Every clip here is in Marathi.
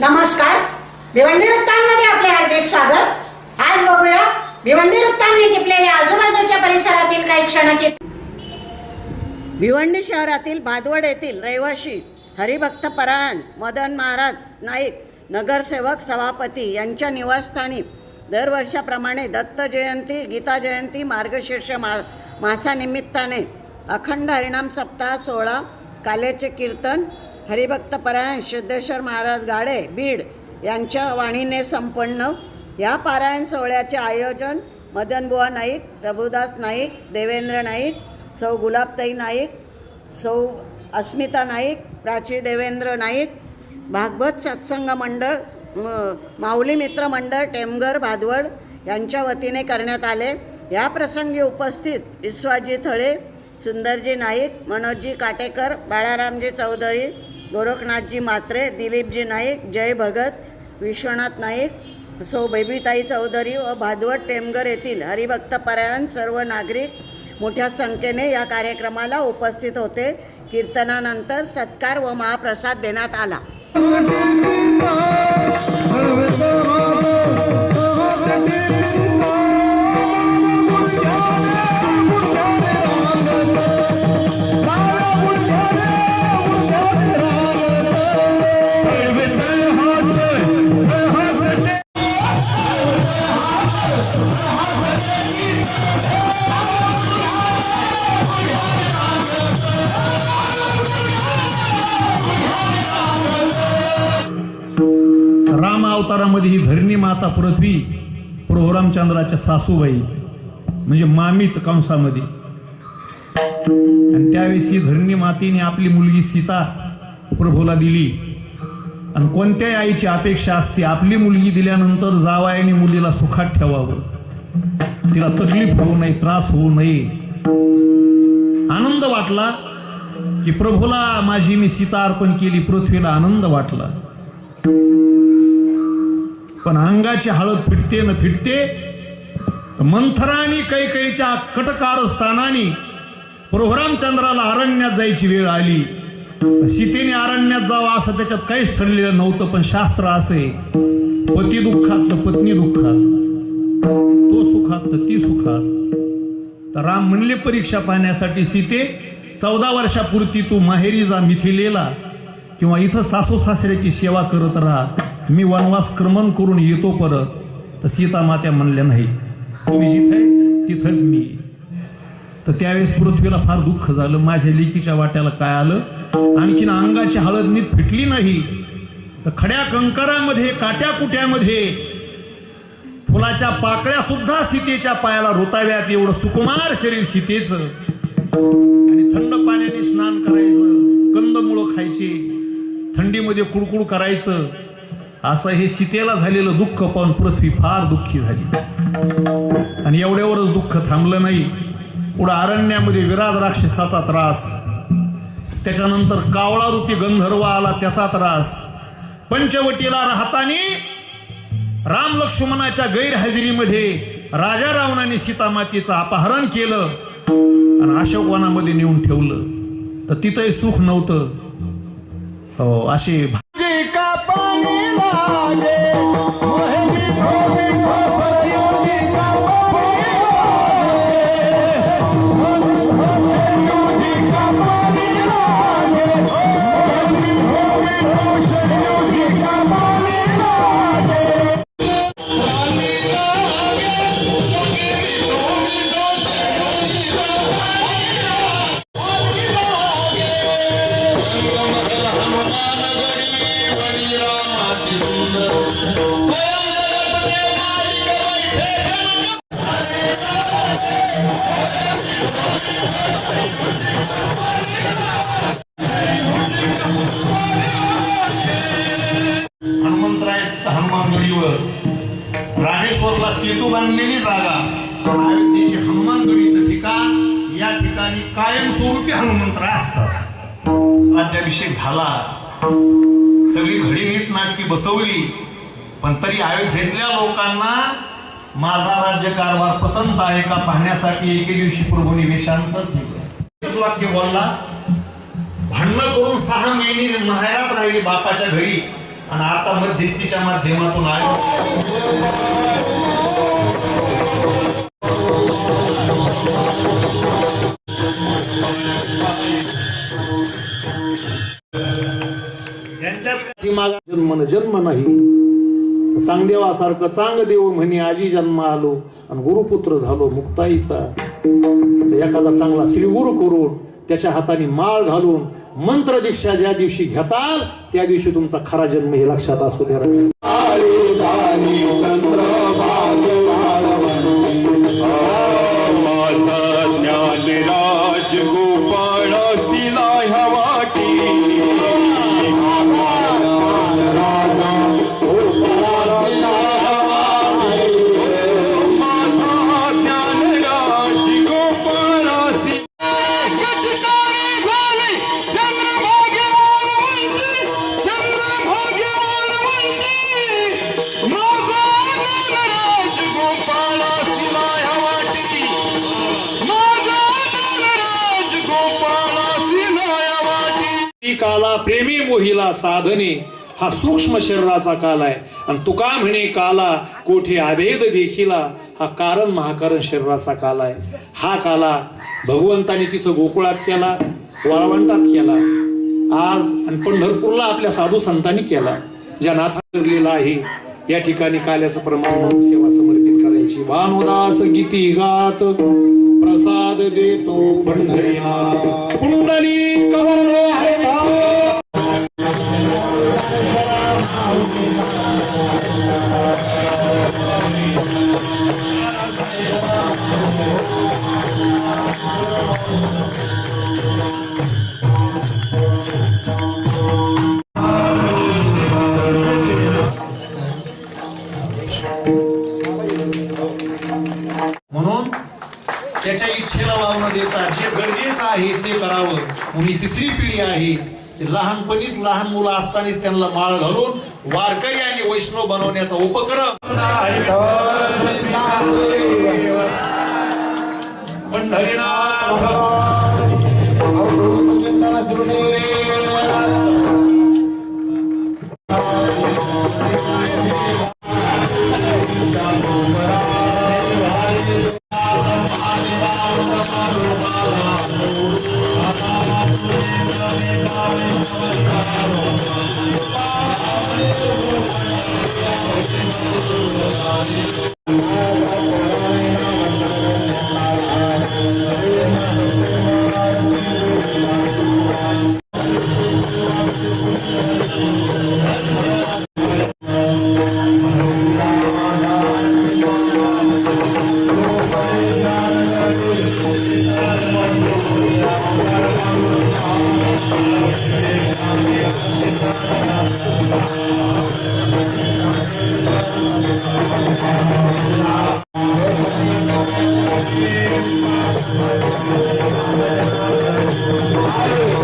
नमस्कार. भिवंडी वृत्तांमध्ये आपले हार्दिक स्वागत. आज बघूया भिवंडी वृत्तांनी टिपलेल्या आजूबाजूच्या परिसरातील काही क्षणाचे भिवंडी शहरातील भादवड येथील रहिवाशी हरिभक्त परायण मदन महाराज नाईक नगरसेवक सभापती यांच्या निवासस्थानी दरवर्षाप्रमाणे दत्त जयंती गीता जयंती मार्गशीर्ष मा मासानिमित्ताने अखंड हरिणाम सप्ताह सोहळा काल्याचे कीर्तन हरिभक्त परायण सिद्धेश्वर महाराज गाडे बीड यांच्या वाणीने संपन्न. या पारायण सोहळ्याचे आयोजन मदनबुवा नाईक प्रभुदास नाईक देवेंद्र नाईक सौ गुलाबताई नाईक सौ अस्मिता नाईक प्राची देवेंद्र नाईक भागवत सत्संग मंडळ माऊली मित्र मंडळ टेमघर भादवड यांच्या वतीने करण्यात आले. या प्रसंगी उपस्थित विश्वाजी थळे सुंदरजी नाईक मनोजजी काटेकर बाळारामजी चौधरी गोरखनाथजी मात्रे दिलीपजी नाईक जय भगत विश्वनाथ नाईक सौ बेबीताई चौधरी व भादवत टेमगर येथील हरिभक्त परायण सर्व नागरिक मोठ्या संख्येने या कार्यक्रमाला उपस्थित होते. कीर्तनानंतर सत्कार व महाप्रसाद देण्यात आला. राम ही धरणी माता पृथ्वी प्रभू रामचंद्राच्या सासूबाई म्हणजे मामीत कंसामध्ये. आणि त्यावेळेस ही धरणी मातेने आपली मुलगी सीता प्रभूला दिली. आणि कोणत्याही आईची अपेक्षा असते आपली मुलगी दिल्यानंतर जावायाने मुलीला सुखात ठेवावं. तिला तकलीफ होऊ नये त्रास होऊ नये. आनंद वाटला की प्रभूला माझी मी सीता अर्पण केली पृथ्वीला आनंद वाटला. पण अंगाची हळद फिटते न फिटते तर मंथरानी कैकईच्या कटकार स्थानानी प्रभुरामचंद्राला अरण्यात जायची वेळ आली. सीतेने अरण्यात जावं असं त्याच्यात काहीच ठरलेलं नव्हतं पण शास्त्र असे पती दुःखात तर पत्नी दुःखात तो सुखात तर ती सुखात. तर राम म्हणले परीक्षा पाहण्यासाठी सीते चौदा वर्षापुरती तू माहेरी जा मिथिलेला. किंवा इथं सासू सासऱ्याची सेवा करत राहा. मी वनवास क्रमण करून येतो परत. तर सीता मात्या म्हणल्या नाही. तुम्ही जिथे तिथंच मी. तर त्यावेळेस पृथ्वीला फार दुःख झालं. माझ्या लेकीच्या वाट्याला काय आलं? आणखीन अंगाची हळद नीट फिटली नाही. तर खड्या कंकरामध्ये काट्या कुट्यामध्ये फुलाच्या पाकळ्या सुद्धा सीतेच्या पायाला रोताव्यात. एवढं सुकुमार शरीर सीतेचं. आणि थंड पाण्याने स्नान करायचं. कंदमुळं खायचे. थंडीमध्ये कुडकुड करायचं असं हे सीतेला झालेलं दुःख पाहून पृथ्वी फार दुःखी झाली. आणि एवढ्यावरच दुःख थांबलं नाही. पुढं अरण्यामध्ये विराज राक्षसाचा त्रास. त्याच्यानंतर कावळा रूपी गंधर्व आला त्याचा त्रास. पंचवटीला राहतानी राम लक्ष्मणाच्या गैरहजेरीमध्ये राजा रावणाने सीतामातेचं अपहरण केलं आणि अशोकवनामध्ये नेऊन ठेवलं. तर तिथंही सुख नव्हतं. हो, अशी का पाणी लागे सेतू बांधलेली जागा. अयोध्येचे हनुमानगडीचं ठिकाण या ठिकाणी कायमस्वरूपी हनुमंतरा असतात. राज्याभिषेक झाला. सगळी घडी नीट नाटकी बसवली. पण तरी अयोध्येतल्या लोकांना माझा राज्यकारभार पसंत आहे का पाहण्यासाठी एके दिवशी प्रभूने वेशांतच दिलं वाक्य बोलला भांडणं करून सहा महिने माहेरात राहिली बापाच्या घरी. आणि आता मध्यस्थीच्या माध्यमातून जन्म न जन्म नाही. चांगदेवासारखं चांग देव म्हणे आजी जन्म आलो. आणि गुरुपुत्र झालो मुक्ताईचा. एखादा चांगला श्रीगुरु करून त्याच्या हाताने माळ घालून मंत्र दीक्षा ज्या दिवशी घेताल त्या दिवशी तुमचा खरा जन्म हे लक्षात असू द्या. काला प्रेमी मोहिला साधने हा सूक्ष्म शरीराचा काल आहे. आणि तुका म्हणे काला कोठे आभेद देखिला हा कारण महाकारण शरीराचा काल आहे. हा काला भगवंताने तिथं गोकुळात केला वाळवंटात केला. आज आणि पंढरपूरला आपल्या साधू संतांनी केला. ज्या नाथा आहे या ठिकाणी काल्याचं प्रमाण सेवा समर्पित करायची. भानुदास गीती गात प्रसाद देतो पंढरीनाथ. पुंडली कवरलो असतानाच त्यांना माळ घालून वारकरी आणि वैष्णव बनवण्याचा उपक्रम. पंढरीनाथ तसे तीन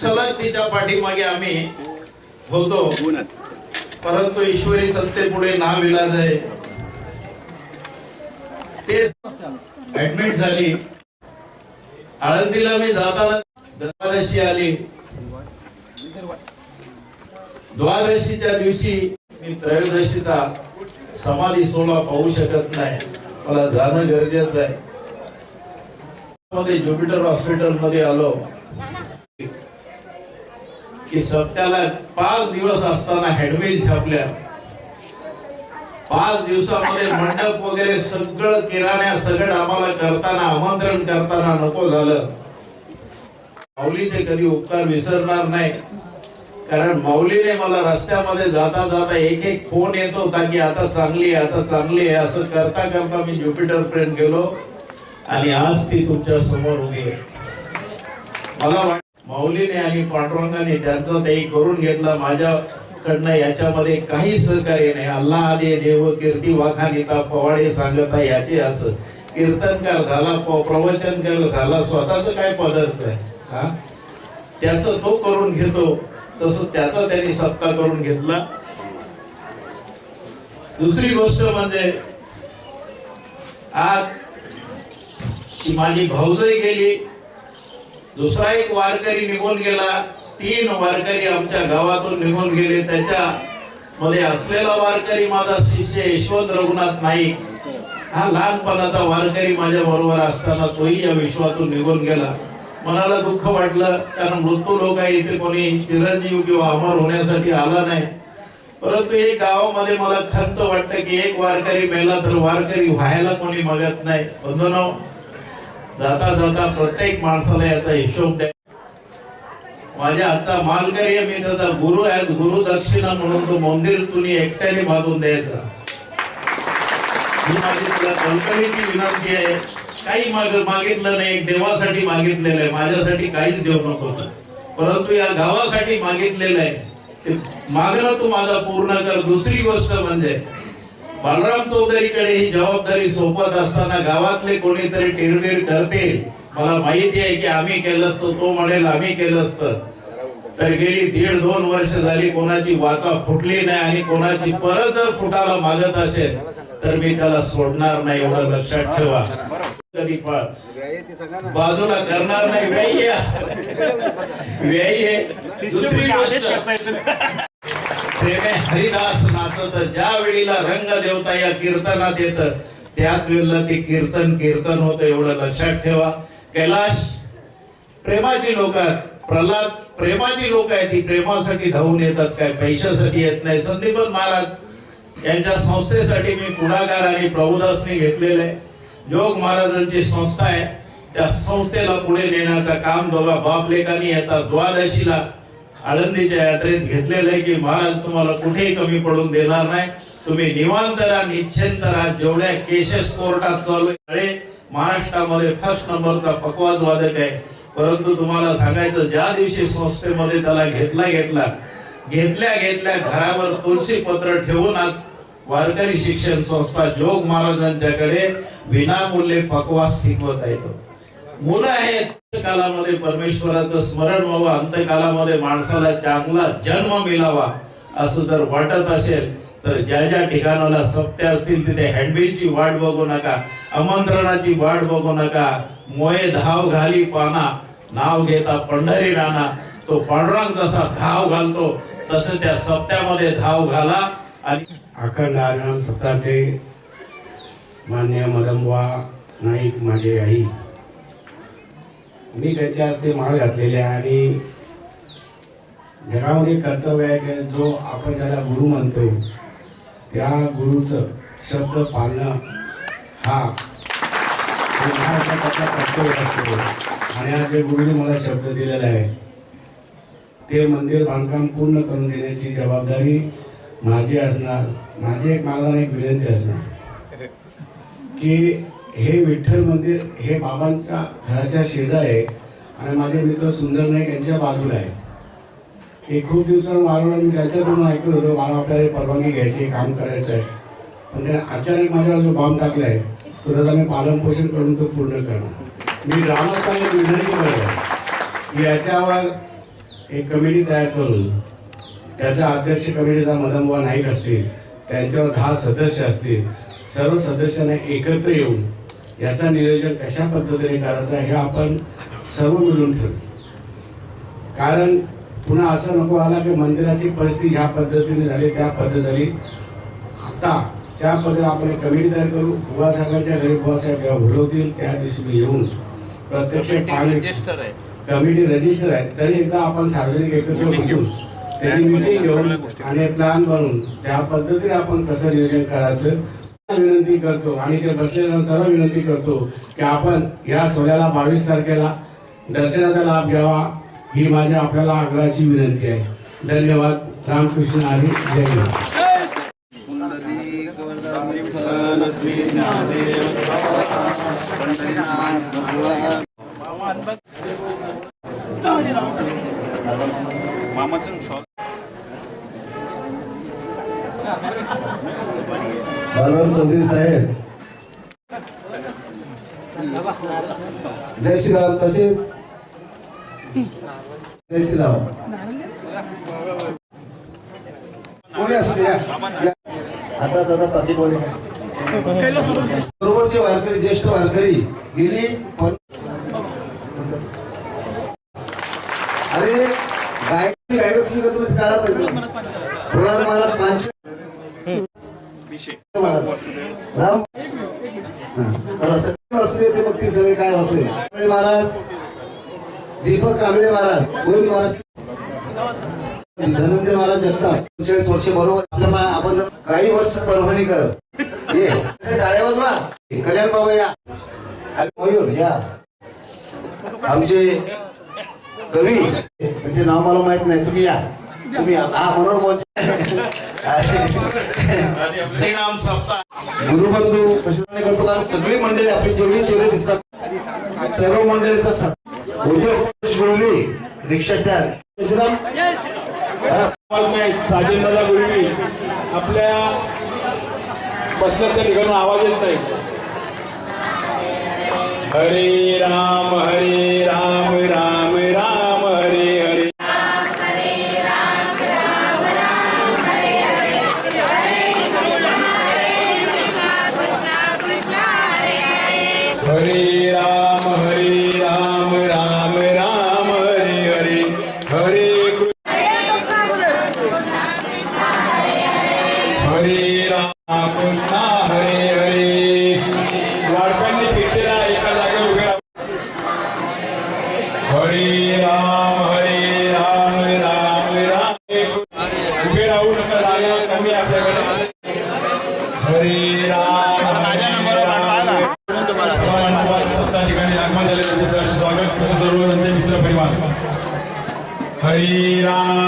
सलग तिच्या पाठीमागे आम्ही होतो. परंतु ईश्वरी सत्तेपुढे नाव विलाज आहे ऍडमिट झाली. आळंदीला मी जाताना द्वादशी आली. द्वादशीच्या दिवशी मी त्रयोदशीचा समाधी सोहळा पाहू शकत नाही. मला जाणं गरजेचं आहे. मध्ये ज्युपिटर हॉस्पिटलमध्ये आलो. की सप्त्याला पाच दिवस असताना हेडवेल छापल्या पाच दिवसामध्ये मंडप वगैरे सगळं किराण्या सगळं आम्हाला करताना आमंत्रण करताना नको झालं. माऊलीचे कधी उपकार विसरणार नाही. कारण माऊलीने मला रस्त्यामध्ये जाता जाता एक एक फोन येतो होता की आता चांगली आहे आता चांगली आहे असं करता करता मी ज्युपिटर फ्रेंड गेलो आणि आज ती तुमच्यासमोर उभी आहे. मला माऊलीने आणि पांडुरंगाने त्यांचं ते करून घेतलं. कडनं याच्यामध्ये काही सहकार्य नाही. अल्लाह आदे देव कीर्ती वाखानिता पवाडे सांगता याचे असं. कीर्तनकार झाला प्रवचनकार झाला स्वतःच काय पदार्थ आहे? हा? त्याचं तो करून घेतो तसं त्याचा त्यांनी सत्ता करून घेतला. दुसरी गोष्ट म्हणजे आज माझी भाऊजही गेली. दुसरा एक वारकरी निघून गेला. तीन वारकरी आमच्या गावातून निघून गेले. त्याच्या मध्ये असलेला वारकरी माझा शिष्य यशवंत रघुनाथ नाईक. हा लहानपणाचा वारकरी माझ्या बरोबर असताना तोही या विश्वातून निघून गेला. मनाला दुःख वाटलं कारण मृत्यू लोक आहे इथे कोणी चिरंजीव किंवा अमर होण्यासाठी आला नाही. परंतु एक गावामध्ये मला खंत वाटतं की एक वारकरी मेला तर वारकरी व्हायला कोणी मागत नाही. जाता जाता प्रत्येक माणसाला याचा हिशोब द्या. माझ्या आता मालकरी मी त्याचा गुरु आहे गुरु दक्षिणा म्हणून तो मंदिर तुम्ही एकट्याने मागून द्यायचा. ही माझी तुला कळकळीची विनंती आहे काही माग मागितलं नाही एक देवासाठी मागितलेलं आहे माझ्यासाठी काहीच देऊ नको परंतु या गावासाठी मागितलेलं आहे ते मागणं तू माझा पूर्ण कर. दुसरी गोष्ट म्हणजे बालराम चौधरीकडे ही जबाबदारी सोपत असताना गावातले कोणीतरी टिरबिर करतील. मला माहिती आहे की आम्ही केलं असतं तो म्हणेल आम्ही केलं असतं. तर गेली दीड दोन वर्ष झाली कोणाची वाचा फुटली नाही आणि कोणाची परत जर फुटाला मागत असेल तर मी त्याला सोडणार नाही एवढं लक्षात ठेवा. कधी पण बाजूला करणार नाही व्यायी आहे. व्यायी आहे. दुसरी गोष्ट. प्रेमे हरिदास नाचत ज्या वेळीला रंग देवता या कीर्तनात येत त्याच वेळेला ते कीर्तन कीर्तन होतं एवढं लक्षात ठेवा. कैलाश प्रेमाची लोक आहेत. प्रल्हाद प्रेमाची लोक आहेत. ती प्रेमासाठी धावून येतात काय पैशासाठी येत नाही. संदीपन महाराज यांच्या संस्थेसाठी मी पुढाकार आणि प्रभुदासने घेतलेले आहे. योग महाराजांची संस्था आहे. त्या संस्थेला पुढे नेण्याचं काम दोघा बाप लेखानी येतात द्वादशीला आळंदीच्या यात्रेत घेतलेलं आहे की महाराज तुम्हाला कुठेही कमी पडून देणार नाही. तुम्ही निवांत राहा निश्चिंत राहा. जेवढ्या केसेस कोर्टात चालू आहे महाराष्ट्रामध्ये फर्स्ट नंबरचा पकवाज वादक आहे. परंतु तुम्हाला सांगायचं ज्या दिवशी संस्थेमध्ये त्याला घेतला घेतला घेतल्या घेतल्या घरावर तुळशी पत्र ठेवून आज वारकरी शिक्षण संस्था जोग महाराजांच्याकडे विनामूल्य पकवास शिकवत आहेत मुलं आहेत कालामध्ये परमेश्वराचं स्मरण व्हावं अंतकालामध्ये माणसाला चांगला जन्म मिळावा असं जर वाटत असेल तर ज्या ज्या ठिकाणाला सत्य असतील तिथे हँडबिलची वाट बघू नका आमंत्रणाची वाट बघू नका. मोये धाव घाली पाना नाव घेता पंढरी राणा. तो पांडुरंग जसा धाव घालतो तसं त्या सत्यामध्ये धाव घाला आणि अखंड हरिनाम सप्ताचे मान्य मदमवा नाईक माझे आई. मी त्याच्या हस्ते माळ घातलेले आहे आणि जगामध्ये कर्तव्य आहे की जो आपण त्याला गुरु म्हणतो त्या गुरुचं शब्द पाळणं हा कर्तव्य असतो. आणि आज जे गुरुने मला शब्द दिलेला आहे ते मंदिर बांधकाम पूर्ण करून देण्याची जबाबदारी माझी असणार. माझी एक मला एक विनंती असणार. की हे विठ्ठल मंदिर हे बाबांच्या घराच्या शेजार आहे आणि माझे मित्र सुंदर नाईक यांच्या बाजूला आहे. एक खूप दिवसांनी वारंवार मी त्याच्यातून ऐकत होतो मला आपल्याला परवानगी घ्यायची काम करायचं आहे. पण त्याने अचानक माझ्यावर जो बॉम्ब टाकला आहे तो त्याचा मी पालनपोषण करून तो पूर्ण करणार. मी ग्रामस्थांना विनंती करत आहे याच्यावर एक कमिटी तयार करून त्याचा अध्यक्ष कमिटीचा मदनबुवा नाईक असतील त्यांच्यावर दहा सदस्य असतील सर्व सदस्यांना एकत्र येऊन याचा नियोजन कशा पद्धतीने करायचं हे आपण सर्व मिळून ठरवू. कारण पुन्हा असं नको आला की मंदिराची परिस्थिती ह्या पद्धतीने झाली त्या पद्धती झाली. आता त्या पद्धतीने आपण कमिटी तयार करू. बुवासाहेबांच्या घरी बुवासाहेब जेव्हा बोलवतील त्या दिवशी मी येऊन प्रत्यक्ष पाणी रजिस्टर आहे. कमिटी रजिस्टर आहे. तरी एकदा आपण सार्वजनिक एकत्र बसून त्याची मिटिंग घेऊन आणि प्लॅन बनवून त्या पद्धतीने आपण कसं नियोजन करायचं विनंती करतो आणि ते बसलेल्या सर्व विनंती करतो की आपण या सोहळ्याला बावीस तारखेला दर्शनाचा लाभ घ्यावा. ही माझ्या आपल्याला आग्रहाची विनंती आहे. धन्यवाद. रामकृष्ण जय हिंद बालराम चौधरी साहेब. जय श्रीराम. तसेच जय श्रीराम कोणी असू द्या आता दादा प्रतिकोणी बरोबरचे वारकरी ज्येष्ठ वारकरी गेली पण अरे गायक गायक असली का तुम्ही काढा पाहिजे प्रल्हाद महाराज पाच राम तर सगळे असले ते बघतील सगळे काय असले कांबळे महाराज दीपक कांबळे महाराज. गोविंद महाराज. धनंजय महाराज जगताप. पंचेचाळीस वर्ष बरोबर. आपल्या आपण काही वर्ष परभणी कर. ये. कल्याण बाबा या. मयूर या. आमचे कवी. त्यांचे नाव मला माहीत नाही. तुम्ही या. तुम्ही हा बरोबर श्रीराम सप्ताह. गुरुबंधू तसे करतो कारण सगळी मंडळी आपली जेवढी चेहरे दिसतात सर्व मंडळीचा उद्योग गुरुवी रिक्षा त्याग साजेंद्रला गुरुवी आपल्या बसल्या त्या ठिकाणी आवाज येत नाही. हरे राम हरे राम राम. स्वागत. तसे सर्व त्यांचे मित्र परिवार. हरे राम.